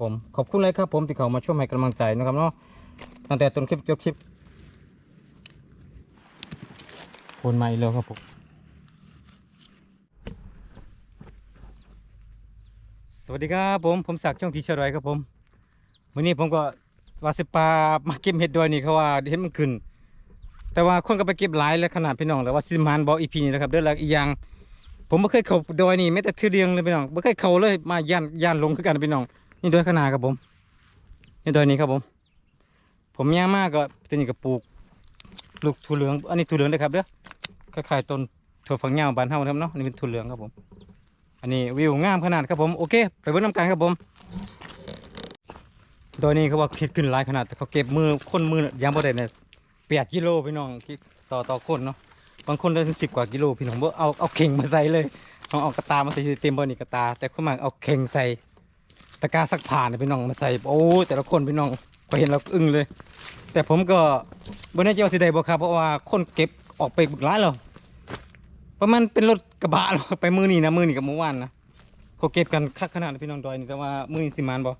ผมขอบคุณเลยครับผมที่เขามาช่วยให้กำลังใจนะครับเนาะตั้งแต่ต้นคลิปจบคลิปโอนมาอีกแล้วครับผมสวัสดีครับผมผมศักดิ์ช่องทีชรอยครับผมวันนี้ผมก็วาสิปามาเก็บเห็ดด้วยนี่เขาว่าเห็นมันขึ้น แต่ว่าคนก็ไปเก็บหลายแล้วขนาดพี่น้องแล้วว่าซิมานบอกอีพีนี่นะครับเด้อแล้วอีกอย่างผมไม่เคยเขาดอยนี่แม้แต่เทือเดียงเลยพี่น้องไม่เคยเขาเลยมาย่านย่านลงคือกันพี่น้อง นี่ดอยขนาดครับผม นี่ดอยนี้ครับผม ผมย่างมากก็จะนี่ก็ปลูกลูกถั่วเหลือง อันนี้ถั่วเหลืองนะครับเด้อคล้ายๆต้นถั่วฝักยาบานเฮาครับเนาะนี่เป็นถั่วเหลืองครับผม อันนี้วิวงามขนาดครับผมโอเค ไปเบิ่งน้ำกันครับผมดอยนี้เขาว่าคิดขึ้นหลายขนาดแต่เขาเก็บมือคนมือยังบ่ได้เนี่ยแปดกิโลพี่น้องต่อต่อคนเนาะบางคนได้ถึงสิบกว่ากิโลพี่น้องบ่เอาเอาเข่งมาใส่เลยเอาเอากระตามาใส่เต็มบ่นี่กระตา แต่คนมากเอาเข่งใส่ ตะกร้าซักผ้าเนี่ยพี่น้องมาใส่โอ้แต่ละคนพี่น้องก็เห็นเราอึ้งเลย แต่ผมก็บ่แน่ใจว่าสิได้บ่ครับเพราะว่าคนเก็บออกไปบึกหลายแล้วประมาณเป็นรถกระบะแล้วไปมือนี่นะมือนี่กับเมื่อวานนะเขาเก็บกันคักขนาดพี่น้องดอยนี่แต่ว่ามือนี่สิมานบ่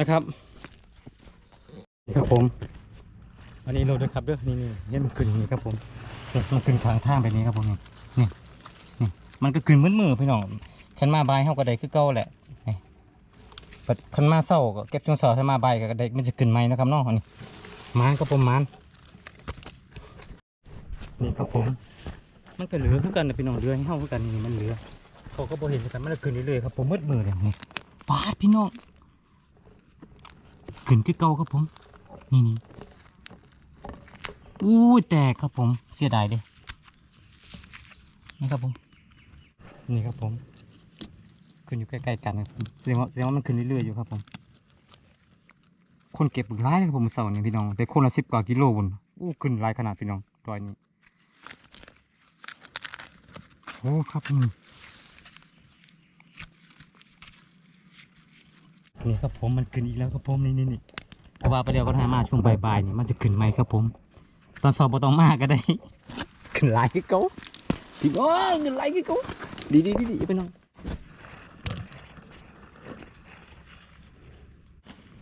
นะครับนี่ครับผมอันนี้รถด้วยครับเด้อนี่นี่เห็นมันขึ้นนี่ครับผมมันขึ้นทางทางแบบนี้ครับผมนี่นี่มันก็ขึ้นมืดมือพี่น้องขันมาบายเฮาก็ได้คือเก่าแหละ นี่บัดขันมาเศร้าก็เก็บจนเศร้าถ้ามาใบก็ได้มันจะขึ้นไหมนะครับน้องอันนี้มานครับผมมานนี่ครับผม มันก็เหลือคือกันนะพี่น้องเหลือให้เฮาคือกันนี่มันเหลือเขาก็บ่เห็นกันมันก็ขึ้นเรื่อยๆครับผมมืดมือเลยนี่ปาดพี่น้องขึ้นคือเก่าครับผม นี่นี่อู้แตกครับผมเสียดายเดินี่ครับผม นี่ครับผม ขึ้นอยู่ใกล้ๆกันนะครับแสดงว่าแสดงว่ามันขึ้นเรื่อยๆอยู่ครับผม คนเก็บบึกร้ายเลยครับผมเสาร์นี่พี่น้องแต่คนละสิบกว่ากิโลบนอู้ขึ้นลายขนาดพี่น้องรอยนี้โอ้ครับผมนี่ครับผมมันขึ้นอีกแล้วครับผมนี่นี่นี่แต่ว่าไปเดี๋ยวก็ทามาช่วงบ่ายๆนี่มันจะขึ้นไหมครับผม ตอนสอบบตองมากก็ได้ ขึ้นลายคือเก่าพี่น้องขึ้นลายคือเก่าดีดีดีดีไปน้อง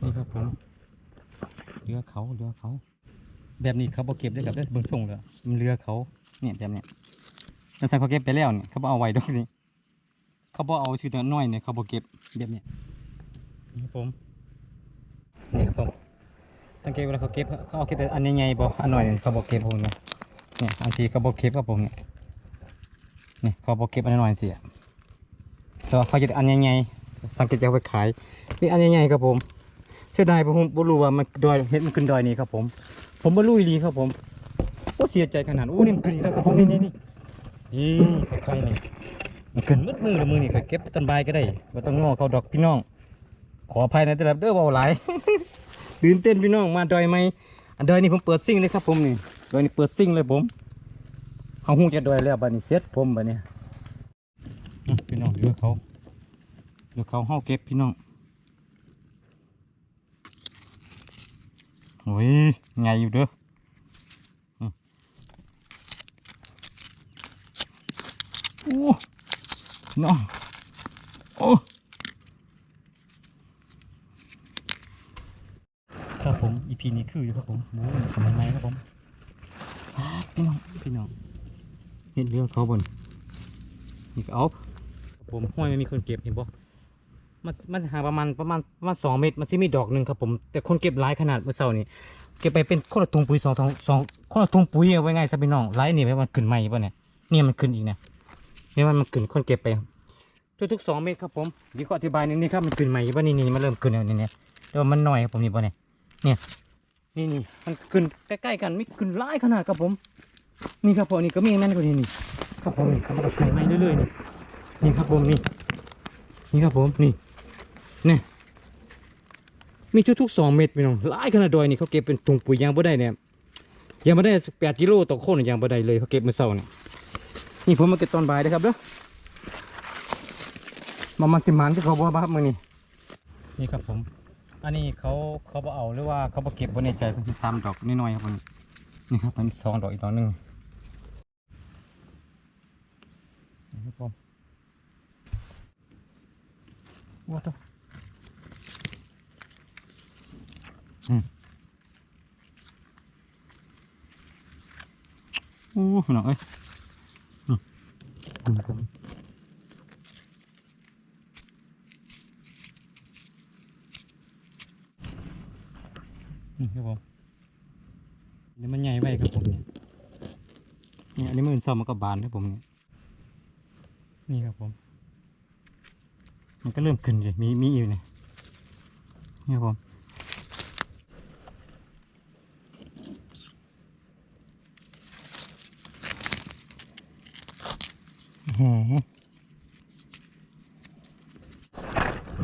นี่ครับผม เขาเรือเขา แบบนี้เขาบ่เก็บได้ครับได้เบิ่งส่งเลยมันเรือเขาเนี่ยแบบเนี้ยแล้วถ้าเขาเก็บไปแล้วเนี่ยเขาบ่เอาไว้ดอกนี่เขาบ่เอาชื่อน้อยเนี่ยเขาบ่เก็บแบบเนี้ยนี่ครับผมนี่ครับผมสังเกตเวลาเขาเก็บเขาเอาเก็บแต่อันใหญ่ๆบ่อันหน่อยเขาบอเก็บผมเนี่ยเนี่ยอันที่เขาบอเก็บกับผมเนี่ยนี่เขาบอเก็บอันหน่อยสิอะแต่ว่าเขาจะอันใหญ่ๆสังเกตจะเอาไปขายนี่อันใหญ่ๆครับผม เสียดายผมบ่รู้ว่ามันดอยเห็ดมันขึ้นดอยนี่ครับผม ผมบ่รู้อีลีครับผมโอ้เสียใจขนาดโอ้นี่มันขึ้นอีกแล้วครับผมนี่นี่นี่นี่ค่อยๆนี่มันขึ้นมืดมือละมือนี่ก็เก็บต้นใบก็ได้บ่ต้องงอเขาดอกพี่น้อง ขออภัยในแต่ละเด้อเบาหลายตื่นเต้นพี่น้องมาดอยไหมอันดอยนี่ผมเปิดซิ่งเลยครับผมนี่ดอยนี่เปิดซิ่งเลยผมเขาหูจะดอยแล้วบัดนี้เซ็ตผมบัดนี้พี่น้องเรือเขาเรือเขาเฮาเก็บพี่น้อง อ้ยไงอยู่เด้ออืมโอ้พี่น้องโอ้ครับผม EP นี้คืออยู่ครับผมโอ้ยทำไมไหมครับผมอ่าพี่น้องพี่น้องเห็นเรือเขาบนนี่ก็เอาครับผมห้อยไม่มีคนเก็บเห็นบ่ มันมันห่างประมาณประมาณประมาณสองเมตรมันจะมีดอกหนึ่งครับผมแต่คนเก็บหลายขนาดเมื่อเช้านี่เก็บไปเป็นคนละถุงปุ๋ยสองสองสองคนละถุงปุ๋ยเอาไว้ไงซะพี่น้องไล่นี่ไว้มันขึ้นใหม่ป่ะเนี่ยเนี่ยมันขึ้นอีกเนี่ยเนี่ยมันมันขึ้นคนเก็บไปทุกๆสองเมตรครับผมเดียวขออธิบายหนึงนี่ครับมันขึ้นใหม่ป่ะนี่นี่มันเริ่มขึ้นแล้วนี่เนี่ยแต่ว่ามันหน่อยครับผมนี่ป่ะเนี่ยนี่นี่นี่มันขึ้นใกล้ๆกันไม่ขึ้นหลายขนาดครับผม นี่ครับผมนี่ก็มีแม่นกว่านี้นี่ครับผมนี่มันก็ขึ้นไม่เรื่อยๆนี่นี่ครับผมนี่นี่ครับผมนี่ นี่มีทุกๆสองเมตรพี่น้องหลายขนาดดอยนี่เขาเก็บเป็นถุงปุ๋ยยางบ่ได้เนี่ยยางบ่ได้แปดกิโลต่อคนยางบ่ได้เลยเขาเก็บเมื่อเช้านี่นี่ผมมาเก็บตอนบ่ายนะครับเด้อมามันสิมันที่เขาบอกว่าครับมือนี่นี่ครับผม อันนี้เขาเขาบ่เอาหรือว่าเขาบ่เก็บบนในใจเพิ่นสามดอกน้อยๆครับผมนี่ครับมันสองดอกอีกดอกหนึ่งนี่ครับผมว้าตัว อืม โอ้หน่อยนี่ครับผมนี่มันใหญ่ไปครับผมเนี่ยเนี่ยอันนี้มันซ่อมมันก็บานครับผมเนี่ยนี่ครับผม มันก็เริ่มขึ้นเลยมีมีอยู่เนี่ยนี่ครับผม หืม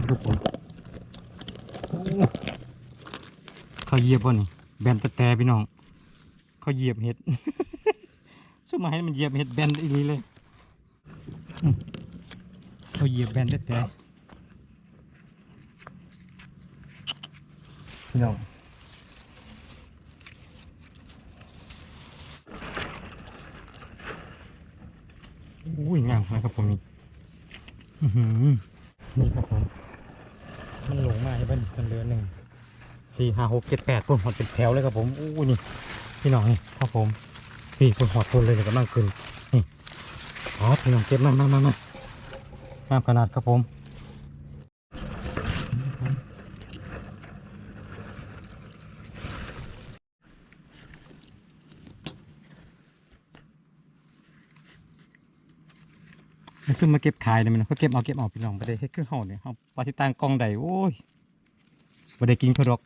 ดูผมโอ้เขาเหยียบวะนี่แบนตะแต่พี่น้อง เขาเหยียบเห็ดสมัยมันเหยียบเห็ดแบนอีนี้เลยเขาเหยียบแบนตะแต่พี่น้อง อุ้ยงามนะครับผมนี่นี่ครับผม มันหลงมาให้บ้านมันเหลือหนึ่งสี่ห้าหกเจ็ดแปดปุ่นหอดเป็นแถวเลยครับผมอู้นี่พี่น้องนี่ครับผมพี่ปุ่นหอดทนเลยเดี๋ยวกำลังขึ้นนี่อ๋อพี่น้องเก็บมามามามาน้ำขนาดครับผม ซึ่งมาเก็บขายเนี่ยมันเขาเก็บเอาเก็บเอาพี่น้องไปได้เฮ็ดขึ้นห่อเนี่ยเอาปลาที่ต่างกองใดโอ้ยไ่ได้กินเขาดอก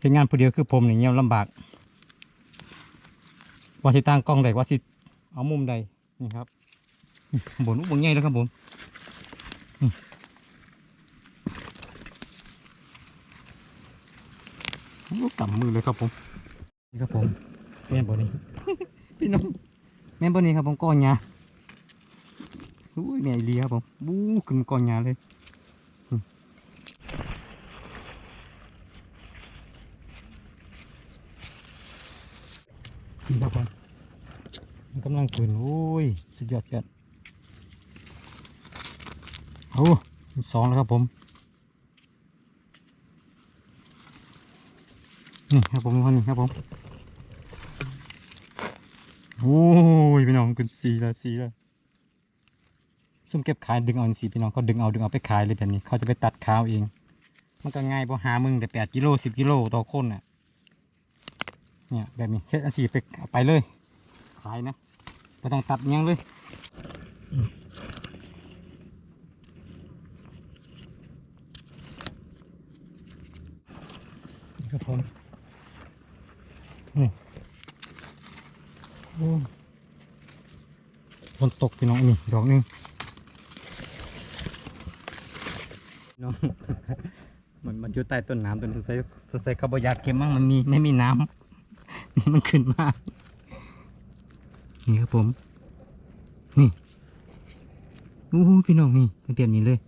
เฮ็ดงานผู้เดียวคือผมนี่เงี้ยลำบากว่าสิตั้งกล้องใดว่าสิเอามุมใดนี่ครับบนบนใหญ่แล้วครับผมนี่โอ้กำมือเลยครับผมนี่ครับผมแม่บนนี้พี่น้องแม่บนนี้ครับผมก้อนยา อุ้ยเนี่ยเลียครับผมบู๊ขึ้นก่อนหยาเลยครับผมมันกำลังขึ้นโอ้ย สุดยอดยอดเอาสองแล้วครับผมนี่ครับผมคนนี้ครับผมโอ้ยพี่น้องขึ้นสี่แล้วสี่แล้ว ซุ่มเก็บขายดึงเอาสิพี่น้องเขาดึงเอาดึงเอาไปขายเลยแบบนี้ เขาจะไปตัดขาวเอง มันก็ง่ายพอหามึงแต่แปดกิโลสิบกิโลต่อคนน่ะเนี่ยแบบนี้เช็ดอันสีไปเอาไปเลย ขายนะไม่ต้องตัดยังเลยนี่ครับผมนี่โอ้ฝนตกพี่น้องนี่ดอกหนึง น้องมันมันอยู่ใต้ต้นน้ำต้นสงสัยสงสัยเขาบอยากเก็บมั้งมันมีไม่มีน้ำนี่มันขึ้นมานี่ครับผม นี่อู้พี่น้องนี่เตรียมนี้เลย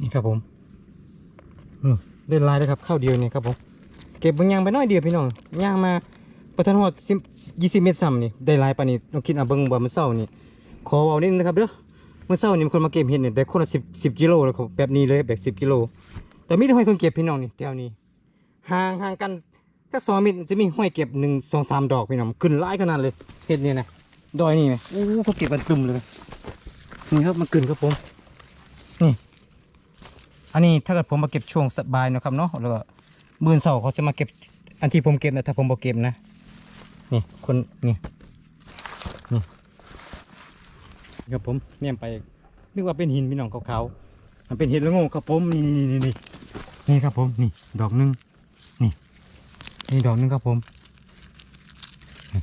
นี่ครับผมเดินลายเลยครับเข้าวเดียวนี่ครับผม เก็บบางอย่างไปน้อยเดียวพี่น้องย่างมาประทันหอดยี่สิบเมตรซ้ำนี่ได้ลายปานนี้ต้องคิดเอาเบิ่งว่มันเศร้านี่ ขอเอานิดนึงนะครับเด้อเมื่อเช้านี่มีคนมาเก็บเห็ดเนี่ยได้คนละสิบสิบกิโลเลยครับแบบนี้เลยแบบสิบกิโล แต่มีแต่ห้อยคนเก็บพี่น้องนี่แถวนี้ห่างห่างกันถ้าสองเมตรจะมีห้อยเก็บหนึ่งสองสามดอกพี่น้องขึ้นหลายขนาดเลยเห็ดเนี่ยนะดอยนี่ไหมโอ้เขาเก็บกันตึมเลยนี่ครับมันขึ้นครับผมนี่ อันนี้ถ้าเกิดผมมาเก็บช่วงสบายนะครับเนาะแล้วก็มื่นเสาร์เขาจะมาเก็บอันที่ผมเก็บนะถ้าผมบ่เก็บนะนี่คนนี่ ครับผมเนี่ยไปนึกว่าเป็นหินพี่น้องขาวๆมันเป็นหินละโง่ครับผมนี่นี่นี่นี่นี่ครับผมนี่ดอกหนึงนี่นี่ดอกหนึงครับผม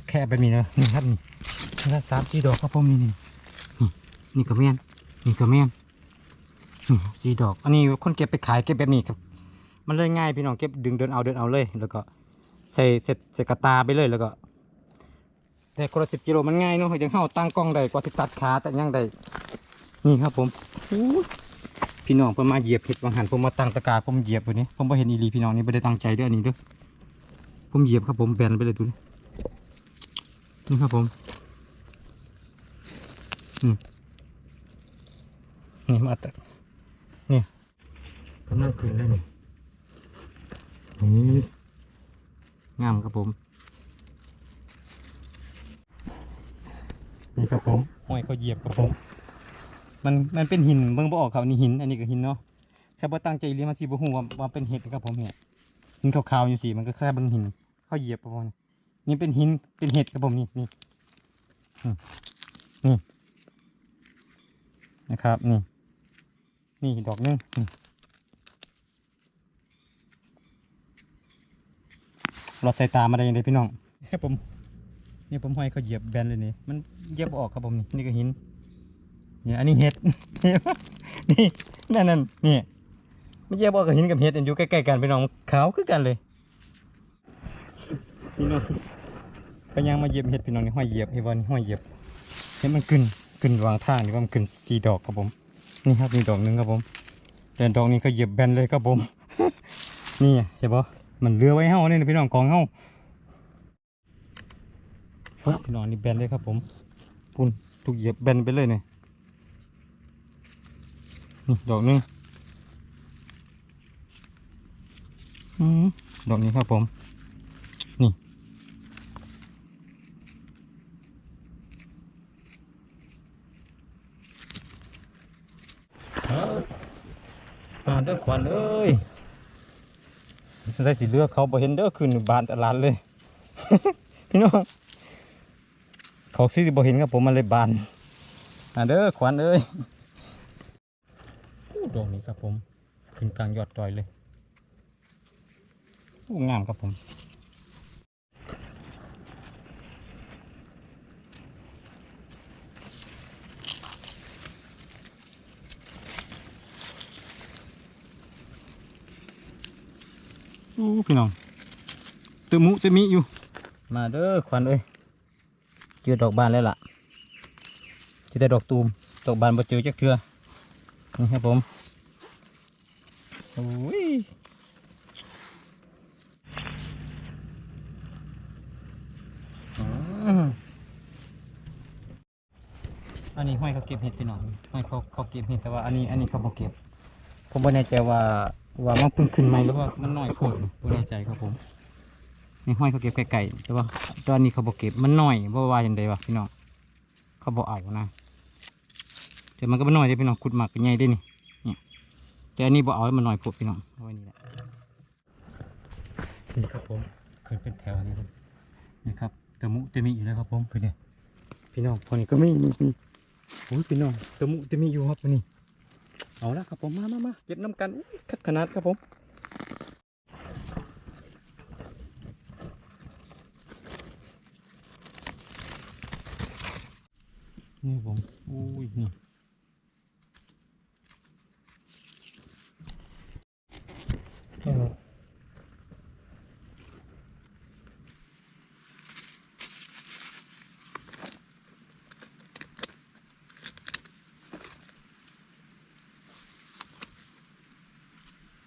แค่แบบนี้นะนี่ครับนี่นี่ครับสามสี่ดอกครับผมนี่นี่นี่กระเมียนนี่กระเมียนนี่สี่ดอก อันนี้คนเก็บไปขายเก็บแบบนี้ครับ มันเลยง่ายพี่น้องเก็บดึงเดินเอาเดินเอาเลย แล้วก็ใส่ใส่ใส่กระตาไปเลยแล้วก็ แต่คนละสิบกิโลมันง่ายเนาะยังเข้าตั้งกล้องได้กว่าสิตัดขาแต่ยังได้นี่ครับผมพี่น้องเพิ่นมาเหยียบเห็ดวางหันผมมาตั้งตะกร้าผมเหยียบวันนี้ผมไ่เห็นอีหลีพี่น้องนี่ไม่ได้ตั้งใจด้วยอันนี้ด้อผมเหยียบครับผมแบนไปเลยดูนี่นี่ครับผมนี่มาตัดำลังขึ้นเลยนี่นี่งามครับผม นี่ครับผมห้อยเขาเหยียบครับผม มันมันเป็นหินเบิ่งบ่ออกครับนี่หิน อันนี้ก็หินเนาะแค่บ่ตั้งใจเรียนมาสิบ่ฮู้ว่าว่าเป็นเห็ดครับผมเนี่ยหินขาวๆอยู่สิมันก็แค่เบิ่งหินเขาเหยียบครับผมนี่เป็นหินเป็นเห็ดครับผมนี่นี่นี่นะครับนี่นี่ดอกนึงหลอดสายตามาได้ยังไงพี่น้องผม นี่ผมห้อยเขาเหยียบแบนเลยนี่ มันเหยียบออกครับผมนี่นี่ก็หิน เนี่ยอันนี้เห็ด นี่นั่นนั่นนี่ไม่ใช่บออกกับหินกับเห็ดอยู่ใกล้ๆกันพี่น้องขาวคือกันเลยพี่น้องเขายังมาเหยียบเห็ดพี่น้องนี่ห้อยเหยียบเห็นบ่นี่ห้อยเหยียบเห็นมันขึ้นขึ้นวางทางนี่ว่ามันขึ้นสีดอกครับผม นี่ครับนี่ดอกหนึ่งครับผม แต่ดอกนี้ก็เหยียบแบนเลยครับผม นี่เห็นบ่มันเรือไว้เฮาเนี่ยพี่น้องของเฮา พี่น้องนี่แบนเลยครับผมปุ่นถูกเหยียบแบนไปเลยเนี่ยนี่ดอกหนึงอืมดอกนี้ครับผม นี่ มาเด้อขวัญเอ้ยใส่สีเลือกเขาบ่เห็นเด้อคืนบานตลาดเลย พี่น้อง เขาสิบ่เห็นครับผมมันเลยบานมาเด้อขวัญเอ้ยโอ้ดอกนี้ครับผม ขึ้นกลางยอดดอยเลยโอ้งามครับผมโอ้พี่น้องเตะมุเตะมิอยู่ มาเด้อขวัญเอ้ย เจอดอกบานแล้วล่ะจะได้ดอกตูมดอกบานบ่เจอจักเทือนี่ครับผมโอ้ยอันนี้ห้อยเขาเก็บเห็ดพี่น้องห้อยเขาเขาเก็บเห็ดแต่ว่าอันนี้อันนี้เขาบ่เก็บ ผมไม่แน่ใจว่าว่ามันเพิ่งขึ้นใหมหรือว่ามันน้อยโพดไม่แน่ใจครับผม นี่ห้อยเขาเก็บไก่ๆแต่ว่าตอนนี้เขาบอกเก็บมันน้อยเพราะว่าอย่างไรวะพี่น้องเขาบอกเอานะแต่มันก็ไม่น้อยเลยพี่น้องขุดหมักเป็นใหญ่ได้นี่เนี่ยแต่อันนี้บอกเอาให้มันน้อยโพดพี่น้องเอาไว้นี่แหละนี่ครับผมขึ้นเป็นแถวนี้นี่ครับตะมุตะมิอยู่แล้วครับผมพี่เนี่ยพี่น้องพอนี้ก็มีนี่นี่โอ้ยพี่น้องตะมุตะมิอยู่ครับนี่เอาละครับผมมามามาเก็บน้ำกันคักขนาดครับผมนี่ผมอุ้ยนี่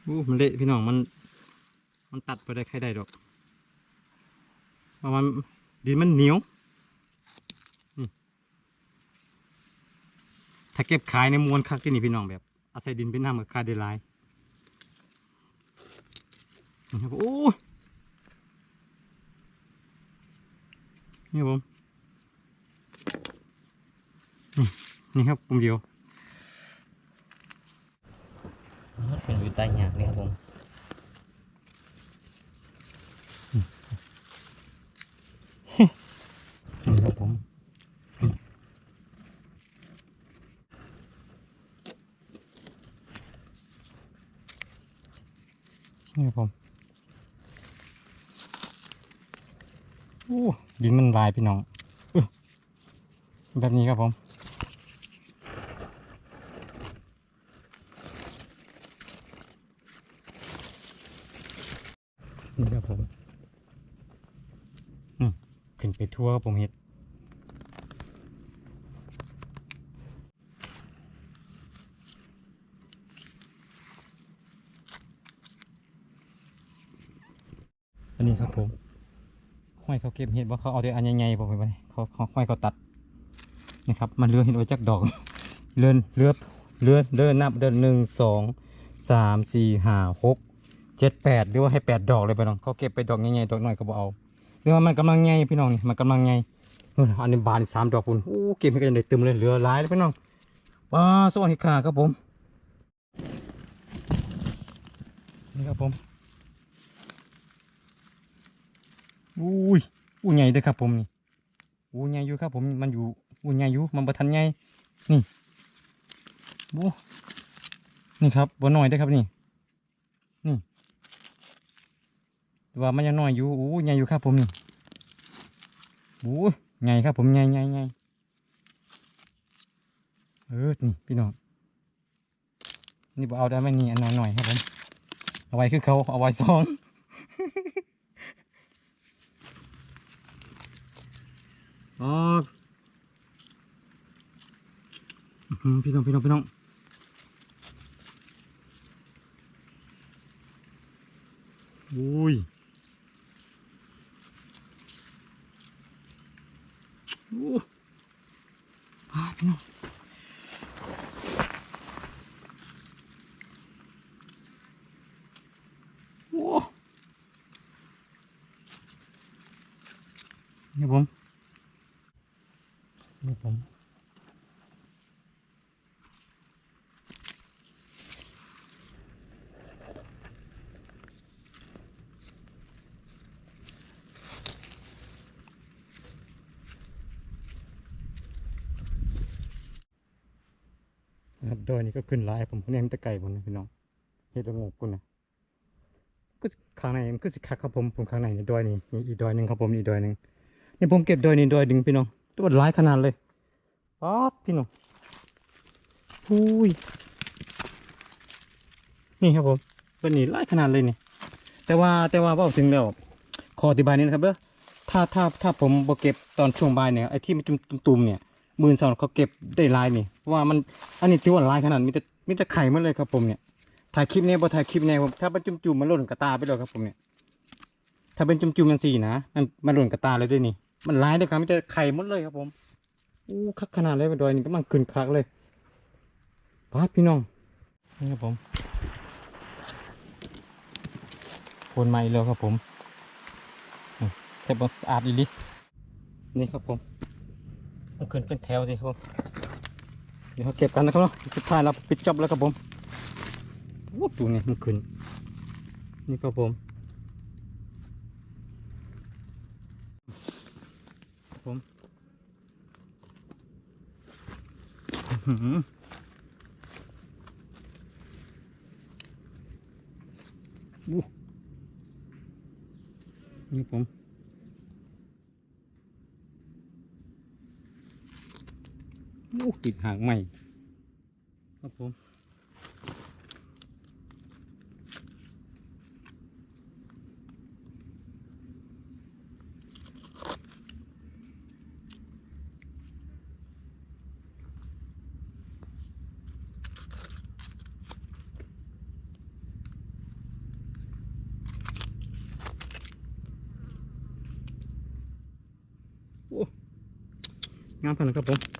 อู้ มันเละพี่น้องมัน มันตัดไปได้ใครได้ดอกเพราะมันดินมันเหนียวถ้าเก็บขายในมวลคักที่นี่พี่น้องแบบ อาศัยดินเป็นน้ำกับคาเดลายนี่ครับโอ้นี่ผมนี่นี่ครับปุ่มเดียวมัน เป็นอยู่ใต้หยากนี่ครับผมนี่ครับผมนี่ครับผมโอ้ดินมันลายพี่น้องอแบบนี้ครับผม นี่ครับผม นี่ขึ้นไป ทั่วครับผมเห็ดอันนี้ครับผมห้อยเขาเก็บเห็ดว่าเขาเอาแต่อันใหญ่ๆผมไปไว้เขาเขาห้อยเขาตัดนะครับ มันเลือเห็ดไว้จักดอก เลื่อนเลือเลื่อนเดินนับเดินหนึ่งสองสามสี่ห้าหกเจ็ดแปดหรือว่าให้แปดดอกเลยพี่น้องเขาเก็บไปดอกใหญ่ๆดอกน้อยก็บ่เอา หรือว่ามันกำลังใหญ่พี่น้องนี่มันกำลังใหญ่นู่อันนี้บานสามดอกคุณโอ้เก็บให้กันได้เต็มเลยเหลือหลายเลยพี่น้องว้าสวัสดีค่ะครับผมนี่ครับผมอุ้ยอู้ใหญ่ด้อครับผมนี่อู้ใหญ่อยู่ครับผมมันอยู่อู้ใหญ่อยู่มันบ่ทันใหญ่นี่โอ้นี่ครับบ่น้อยเด้ครับนี่นี่ว่ามันยังน้อยอยู่โอ้ใหญ่อยู่ครับผมนี่ โอ้ใหญ่ครับผมใหญ่ใหญ่ใหญ่เออนี่พี่น้องนี่บ่เอาได้ไหมนี่อันน้อยหน่อยครับผมเอาไว้คือเขาเอาไว้สองอ๋ออื้อหือพี่น้องพี่น้องพี่น้องอุ้ยโอ้ พาพี่น้องโอ้นี่ผมนี่ผมนะครับ ดอยนี่ก็ขึ้นหลายผมเน้นตะไก่ผมนะพี่น้องเฮ็ดระงกคุณนะก็ข้างในมันก็สิคักครับผมผมข้างในนี่ดอยนี่นี่อีกดอยหนึ่งครับผมนี่ดอยหนึ่งนี่ผมเก็บดอยนี่ดอยหนึ่งพี่น้องตัวหลายขนาดเลยป๊อดพี่น้องอุ้ยนี่ครับผมเป็นนี่หลายขนาดเลยนี่แต่ว่าแต่ว่าว่าถึงแล้วขออธิบายนิดนะครับเด้อถ้าถ้าถ้าผมบ่เก็บตอนช่วงบ่ายเนี่ยไอ้ที่มันตุ่มๆเนี่ย หมื่นสองเขาเก็บได้ลายนี่เพราะว่ามันอันนี้ถือว่าลายขนาดมีแต่มีแต่ไข่หมันเลยครับผมเนี่ยถ่ายคลิปเนี่ยบ่ถ่ายคลิปเนี่ยผมถ้าเป็นจุ่มๆมันหล่นกระตาไปเลยครับผมเนี่ยถ้าเป็นจุ่มๆมันสี่นะมันมันหล่นกระตาเลยด้วยนี่มันลายเลยครับมีแต่ไข่หมดเลยครับผมอู้คักขนาดเลยไปดอยนี่กำลังขึ้นคักเลยพาดพี่น้องนี่ครับผมโคนใหม่แล้วครับผมแต่บสะอาดอีลินี่ครับผม มันขึ้นเป็นแถวสิครับผมเดี๋ยวเราเก็บกันนะครับเนาะสุดท้ายเราปิดจอบแล้วครับผมโอ้ตัวนี้มันขึ้นนี่ครับผมผมอือหืออู้นี่ผม อ้ติดหางใหม่ ครับผมงามขนาดครับผม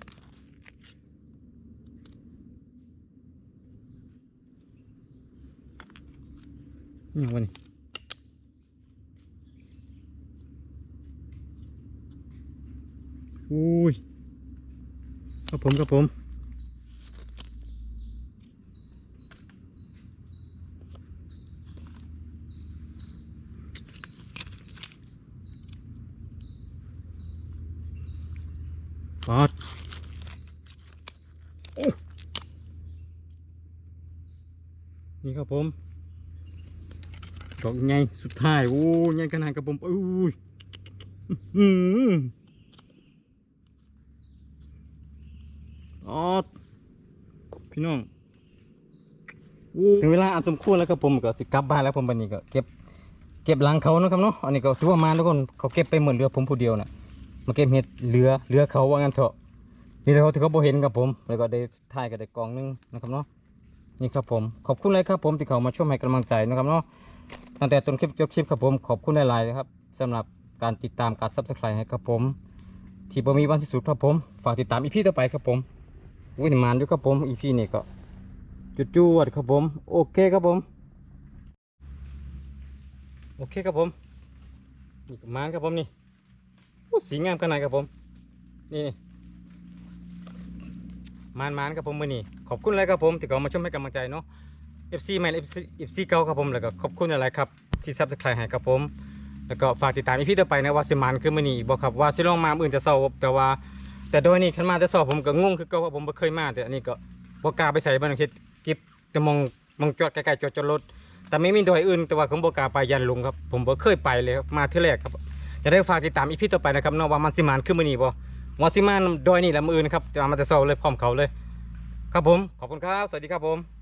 ยังวะนี่อุ้ยครับผมครับผมปอดโอ้นี่ครับผม ดอกใหญ่สุดท้ายโอ้ใหญ่ขนาดกับผมอุ้ยออดพี่น้องถึงเวลาอันสมควรแล้วครับผมก็สิกลับบ้านแล้วผมบันนี้ก็เก็บเก็บหลังเขานะครับเนาะอันนี้ก็ถือว่ามาทุกคนเขาเก็บไปเหมือนเรือผมผู้เดียวน่ะมาเก็บเห็ดเรือเรือเขาว่างั้นเถอะนี่แต่เขาถือเขาโบเห็นครับผม แล้วก็ได้ถ่ายก็ได้กองหนึงนะครับเนาะนี่ครับผมขอบคุณเลยครับผมที่เขามาช่วยให้กำลังใจนะครับเนาะ ตั้งแต่ต้นคลิปจบคลิปครับผมขอบคุณหลายๆนะครับสำหรับการติดตามการซับสไครต์ให้ครับผมที่บ่มีวันสิ้นสุดครับผมฝากติดตามอีพีต่อไปครับผมวินมานด้วยครับผมอีพีนี่ก็จุดจวดครับผม โอเคครับผม โอเคครับผมนี่มานครับผมนี่โอ้สีงามขนาดครับผมนี่นี่มานมานครับผมมือนี่ขอบคุณเลยครับผมที่เขามาชมให้กำลังใจเนาะ FC แมน FC FC เก่าครับผมแล้วก็ขอบคุณอะไรครับที่ซับสไครต์ให้ครับผม แล้วก็ฝากติดตามอีพีต่อไปนะว่าสิมันคือมือนี่บอกครับว่าสิลองมาอื่นจะเศร้าแต่ว่า แต่โดยนี่ขันมาแต่เศร้าผมก็งงคือเก่าว่าผมบ่เคยมาแต่อันนี้ก็บ่กล้าไปใส่บ้านเฮ็ดก็บแต่มองมองจอดใกล้ๆจอดจอดรถแต่ไม่มีดอยอื่นแต่ว่าผมบ่กล้าไปยันลุงครับผมบ่เคยไปเลยครับมาเทื่อแรกครับจะได้ฝากติดตามอีพีต่อไปนะครับเนาะว่ามันสิมันคือมื้อนี้บ่ว่าสิมันดอยนี่ละมื้ออื่นครับจะมาแต่เช้าเลยพร้อมเขาเลย ครับผมขอบคุณครับ สวัสดีครับผม